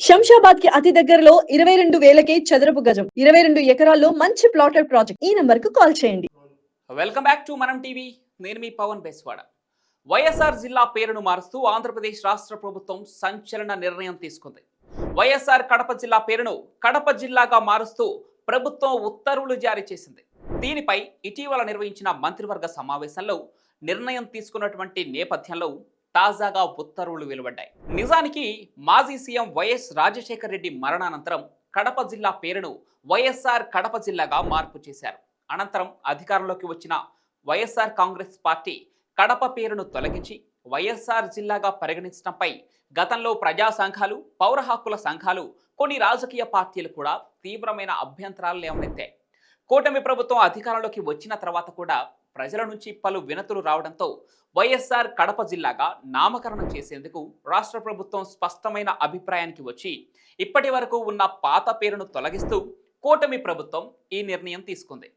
శంషాబాద్కి అతి దగ్గరలో ఇరవై రెండు వేలకే చదరపు గజం ఇరవై రెండు ఎకరాల్లో మంచి ప్లాటెడ్ ప్రాజెక్ట్. ఈ నంబర్కు కాల్ చేయండి. వెల్కమ్ బ్యాక్ టు మనం టీవీ. నేను మీ పవన్ బెస్వాడ. వైఎస్ఆర్ జిల్లా పేరును మారుస్తూ ఆంధ్రప్రదేశ్ రాష్ట్ర ప్రభుత్వం సంచలన నిర్ణయం తీసుకుంది. వైఎస్ఆర్ కడప జిల్లా పేరును కడప జిల్లాగా మారుస్తూ ప్రభుత్వం ఉత్తర్వులు జారీ చేసింది. దీనిపై ఇటీవల నిర్వహించిన మంత్రివర్గ సమావేశంలో నిర్ణయం తీసుకున్నటువంటి నేపథ్యంలో తాజాగా ఉత్తర్వులు వెలువడ్డాయి. నిజానికి మాజీ సీఎం వైఎస్ రాజశేఖర రెడ్డి మరణానంతరం కడప జిల్లా పేరును వైఎస్ఆర్ కడప జిల్లాగా మార్పు చేశారు. అనంతరం అధికారంలోకి వచ్చిన వైఎస్ఆర్ కాంగ్రెస్ పార్టీ కడప పేరును తొలగించి వైఎస్ఆర్ జిల్లాగా పరిగణించడంపై గతంలో ప్రజా సంఘాలు పౌర హక్కుల సంఘాలు కొన్ని రాజకీయ పార్టీలు కూడా తీవ్రమైన అభ్యంతరాలు లేవనెత్తాయి. కూటమి ప్రభుత్వం అధికారంలోకి వచ్చిన తర్వాత కూడా ప్రజల నుంచి పలు వినతులు రావడంతో వైఎస్ఆర్ కడప జిల్లాగా నామకరణం చేసేందుకు రాష్ట్ర ప్రభుత్వం స్పష్టమైన అభిప్రాయానికి వచ్చి ఇప్పటి వరకు ఉన్న పాత పేరును తొలగిస్తూ కూటమి ప్రభుత్వం ఈ నిర్ణయం తీసుకుంది.